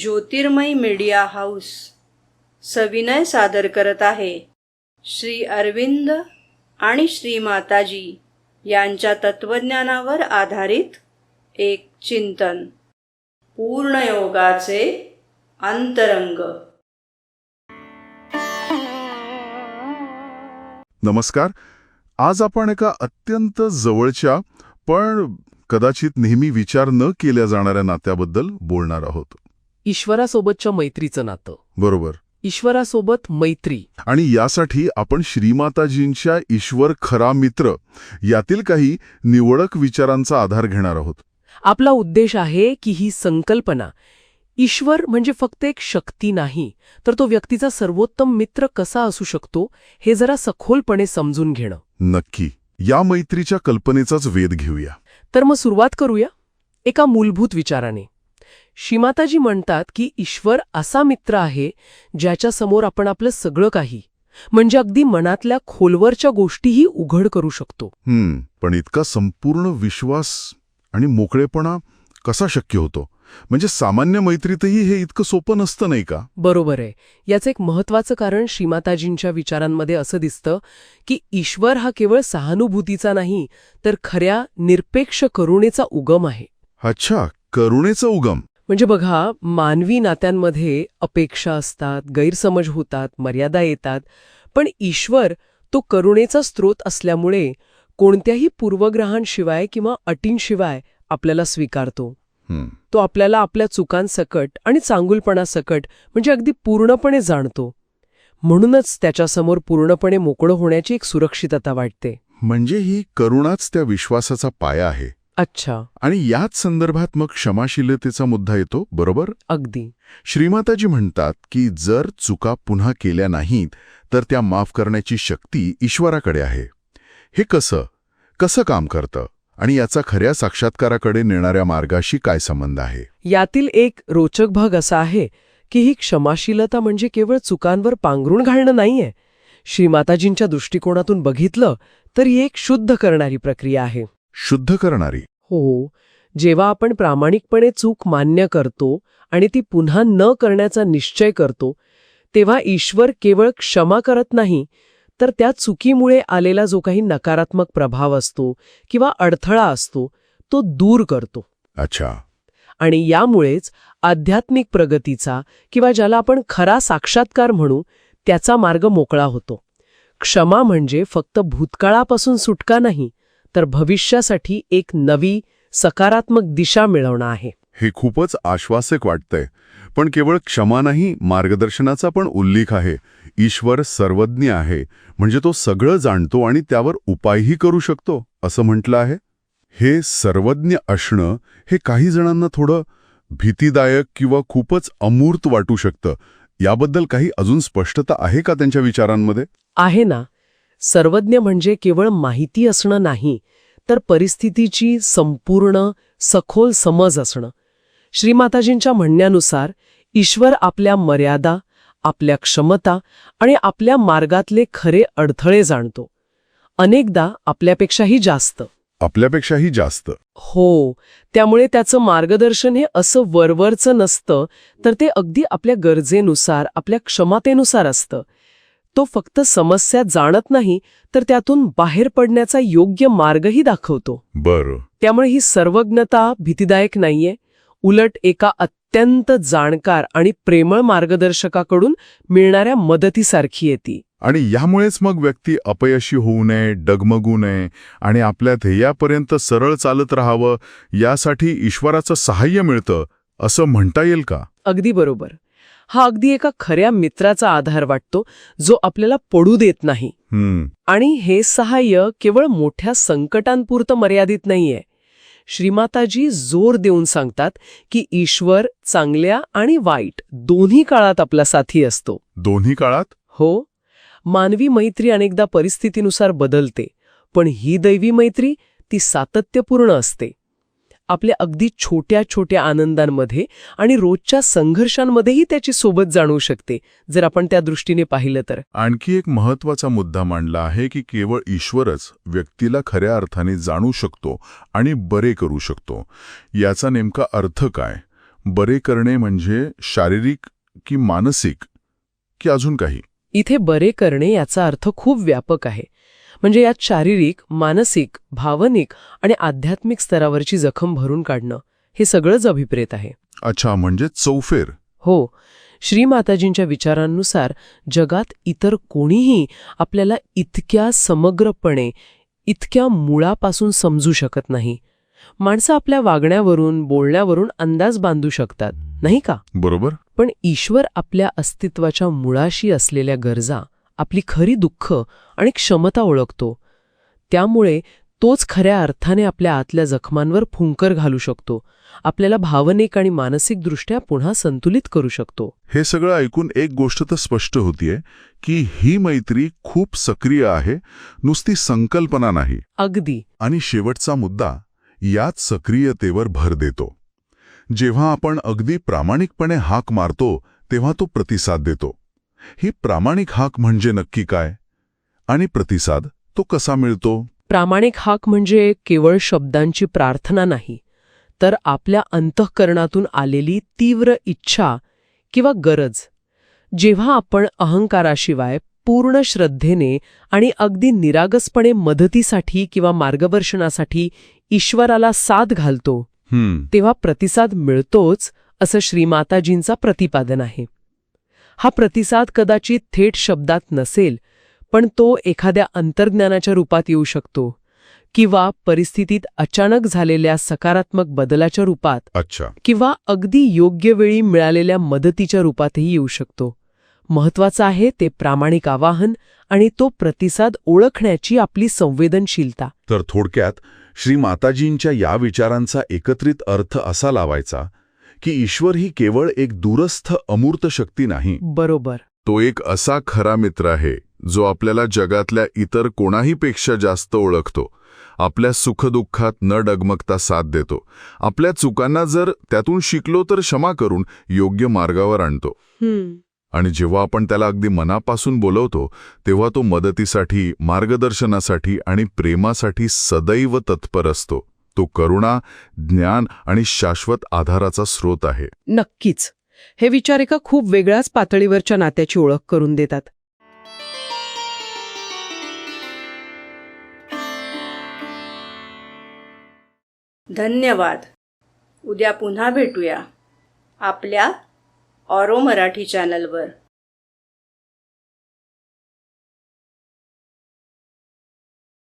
ज्योतिर्मय media house सविनय सादर करत आहे. श्री अरविंद आणि श्री माताजी यांच्या तत्वज्ञानावर आधारित एक चिंतन. पूर्णयोगाचे अंतरंग. नमस्कार. आज आपण एका अत्यंत जवळच्या पण कदाचित नेहमी विचार न केल्या जाणाऱ्या नात्याबद्दल बोलणार आहोत. ईश्वरासोबतच्या मैत्रीचं नातं. बरोबर. ईश्वरासोबत मैत्री. आणि यासाठी आपण श्रीमाताजींच्या ईश्वर खरा मित्र यातील काही निवडक विचारांचा आधार घेणार आहोत. आपला उद्देश आहे की ही संकल्पना ईश्वर म्हणजे फक्त एक शक्ती नाही तर तो व्यक्तीचा सर्वोत्तम मित्र कसा असू शकतो हे जरा सखोलपणे समजून घेणं. नक्की. या मैत्रीच्या कल्पनेचाच वेध घेऊया. तर मग सुरुवात करूया. एका मूलभूत विचाराने. श्रीमाताजी म्हणतात की ईश्वर असा मित्र आहे ज्याच्यासमोर आपण आपलं सगळं काही म्हणजे अगदी मनातल्या खोलवरच्या गोष्टीही उघड करू शकतो. पण इतका संपूर्ण विश्वास आणि मोकळेपणा कसा शक्य होतो? म्हणजे सामान्य मैत्रीतही हे इतकं सोपं नसतं नाही का? बरोबर आहे. याचं एक महत्वाचं कारण श्रीमाताजींच्या विचारांमध्ये असं दिसतं की ईश्वर हा केवळ सहानुभूतीचा नाही तर खऱ्या निरपेक्ष करुणेचा उगम आहे. अच्छा करुणेचा उगम. म्हणजे बघा मानवी नात्यांमध्ये अपेक्षा असतात गैरसमज होतात मर्यादा येतात पण ईश्वर तो करुणेचा स्रोत असल्यामुळे कोणत्याही पूर्वग्रहांशिवाय किंवा अटींशिवाय आपल्याला स्वीकारतो. तो आपल्याला आपल्या चुकांसकट आणि चांगुलपणासकट म्हणजे अगदी पूर्णपणे जाणतो. म्हणूनच त्याच्यासमोर पूर्णपणे मोकळं होण्याची एक सुरक्षितता वाटते. म्हणजे ही करुणाच त्या विश्वासाचा पाया आहे. अच्छा. आणि याच संदर्भात मग क्षमाशीलतेचा मुद्दा येतो बरोबर? अगदी. श्रीमाताजी म्हणतात की जर चुका पुन्हा केल्या नाहीत तर त्या माफ करण्याची शक्ती ईश्वराकडे आहे. हे कसं? कसं काम करतं? आणि याचा खऱ्या साक्षात्काराकडे नेणाऱ्या मार्गाशी काय संबंध आहे? यातील एक रोचक भाग असा आहे की ही क्षमाशीलता म्हणजे केवळ चुकांवर पांघरून घालणं नाहीये. श्रीमाताजींच्या दृष्टिकोनातून बघितलं तर ही एक शुद्ध करणारी प्रक्रिया आहे. शुद्ध करणारी. हो जेव्हा आपण प्रामाणिकपणे चूक मान्य करतो आणि ती पुन्हा न करण्याचा निश्चय करतो तेव्हा ईश्वर केवळ क्षमा करत नाही तर त्या चुकीमुळे आलेला जो काही नकारात्मक प्रभाव असतो किंवा अडथळा असतो तो दूर करतो. अच्छा. आणि यामुळेच आध्यात्मिक प्रगतीचा किंवा ज्याला आपण खरा साक्षात्कार म्हणू त्याचा मार्ग मोकळा होतो. क्षमा म्हणजे फक्त भूतकाळापासून सुटका नाही तर भविष्यासाठी एक नवी सकारात्मक दिशा मिळवणं आहे. हे खूपच आश्वासक वाटतंय. पण केवळ क्षमा नाही मार्गदर्शनाचा पण उल्लेख आहे. ईश्वर सर्वज्ञ आहे. म्हणजे तो सगळं जाणतो आणि त्यावर उपायही करू शकतो असं म्हटलं आहे. हे सर्वज्ञ असणं हे काही जणांना थोडं भीतीदायक किंवा खूपच अमूर्त वाटू शकतं. याबद्दल काही अजून स्पष्टता आहे का त्यांच्या विचारांमध्ये? आहे ना. सर्वज्ञ म्हणजे केवळ माहिती असणं नाही तर परिस्थितीची संपूर्ण सखोल समज असणं. श्रीमाताजींच्या म्हणण्यानुसार ईश्वर आपल्या मर्यादा आपल्या क्षमता आणि आपल्या मार्गातले खरे अडथळे जाणतो. अनेकदा आपल्यापेक्षाही जास्त. आपल्यापेक्षाही जास्त. हो त्यामुळे त्याचं मार्गदर्शन हे असं वरवरचं नसतं तर ते अगदी आपल्या गरजेनुसार आपल्या क्षमतेनुसार असतं. तो फक्त समस्या जाणत नाही तर त्यातून बाहेर पडण्याचा योग्य मार्गही दाखवतो. बरं. त्यामुळे ही सर्वज्ञता भीतीदायक नाहीये. उलट एका अत्यंत जाणकार आणि प्रेमळ मार्गदर्शकाकडून मिळणाऱ्या मदतीसारखी येते. आणि यामुळेच मग व्यक्ती अपयशी होऊ नये डगमगू नये आणि आपल्या ध्येयापर्यंत सरळ चालत राहावं यासाठी ईश्वराचं सहाय्य मिळतं असं म्हणता येईल का? अगदी बरोबर. हा अगदी एका खऱ्या मित्राचा आधार वाटतो जो आपल्याला पडू देत नाही. आणि हे सहाय्य केवळ मोठ्या संकटांपुरतं मर्यादित नाहीये. श्रीमाताजी जोर देऊन सांगतात की ईश्वर चांगल्या आणि वाईट दोन्ही काळात आपला साथी असतो. दोन्ही काळात? हो. मानवी मैत्री अनेकदा परिस्थितीनुसार बदलते पण ही दैवी मैत्री ती सातत्यपूर्ण असते. आपल्या अगदी छोट्या छोट्या आनंदांमध्ये आणि रोजच्या संघर्षांमध्येही त्याची सोबत जाणवू शकते जर आपण त्या दृष्टीने पाहिलं तर. आणखी एक महत्त्वाचा मुद्दा मांडला आहे की केवळ ईश्वरच व्यक्तीला खऱ्या अर्थाने जाणू शकतो आणि बरे करू शकतो. याचा नेमका अर्थ काय? बरे करणे म्हणजे शारीरिक की मानसिक? की अजून काही? इथे बरे करणे याचा अर्थ खूप व्यापक आहे. म्हणजे यात शारीरिक मानसिक भावनिक आणि आध्यात्मिक स्तरावरची जखम भरून काढणं हे सगळंच अभिप्रेत आहे. अच्छा म्हणजे चौफेर. हो. श्रीमाताजींच्या विचारांनुसार जगात इतर कोणीही आपल्याला इतक्या समग्रपणे इतक्या मुळापासून समजू शकत नाही. माणसं आपल्या वागण्यावरून बोलण्यावरून अंदाज बांधू शकतात नाही का? बरोबर. पण ईश्वर आपल्या अस्तित्वाच्या मुळाशी असलेल्या गरजा आपली खरी दुःख आणि क्षमता ओळखतो. त्यामुळे तोच खऱ्या अर्थाने आपल्या आतल्या जखमांवर फुंकर घालू शकतो. आपल्याला भावनिक आणि मानसिकदृष्ट्या पुन्हा संतुलित करू शकतो. हे सगळं ऐकून एक गोष्ट तर स्पष्ट होतीये की ही मैत्री खूप सक्रिय आहे नुसती संकल्पना नाही. अगदी. आणि शेवटचा मुद्दा याच सक्रियतेवर भर देतो. जेव्हा आपण अगदी प्रामाणिकपणे हाक मारतो तेव्हा तो प्रतिसाद देतो. ही प्रामाणिक हाक म्हणजे नक्की काय? आणि प्रतिसाद तो कसा मिळतो? प्रामाणिक हाक म्हणजे केवळ शब्दांची प्रार्थना नाही तर आपल्या अंतःकरणातून आलेली तीव्र इच्छा किंवा गरज. जेव्हा आपण अहंकाराशिवाय पूर्ण श्रद्धेने आणि अगदी निरागसपणे मदतीसाठी किंवा मार्गदर्शनासाठी ईश्वराला साथ घालतो तेव्हा प्रतिसाद मिळतोच असं श्रीमाताजींचा प्रतिपादन आहे. हा प्रतिसाद कदाचित थेट शब्दात नसेल पण तो एखाद्या अंतर्ज्ञानाच्या रूपात येऊ शकतो किंवा परिस्थितीत अचानक झालेल्या सकारात्मक बदलाच्या रूपात अच्छा. किंवा अगदी योग्य वेळी मिळालेल्या मदतीच्या रूपातही येऊ शकतो. महत्वाचं आहे ते प्रामाणिक आवाहन आणि तो प्रतिसाद ओळखण्याची आपली संवेदनशीलता. तर थोडक्यात श्री माताजींच्या या विचारांचा एकत्रित अर्थ असा लावायचा की ईश्वर ही केवळ एक दूरस्थ अमूर्त शक्ती नाही. बरोबर. तो एक असा खरा मित्र आहे जो आपल्याला जगातल्या इतर कोणाहीपेक्षा जास्त ओळखतो. आपल्या सुखदुःखात न डगमगता साथ देतो. आपल्या चुकांना जर त्यातून शिकलो तर क्षमा करून योग्य मार्गावर आणतो. आणि जेव्हा आपण त्याला अगदी मनापासून बोलवतो तेव्हा तो मदतीसाठी मार्गदर्शनासाठी आणि प्रेमासाठी सदैव तत्पर असतो. तो करुणा ज्ञान आणि शाश्वत आधाराचा स्रोत आहे. नक्कीच. हे विचार एका खूप वेगळ्याच पातळीवरच्या नात्याची ओळख करून देतात. धन्यवाद. उद्या पुन्हा भेटूया. आपल्या ऑरो मराठी चॅनलवर.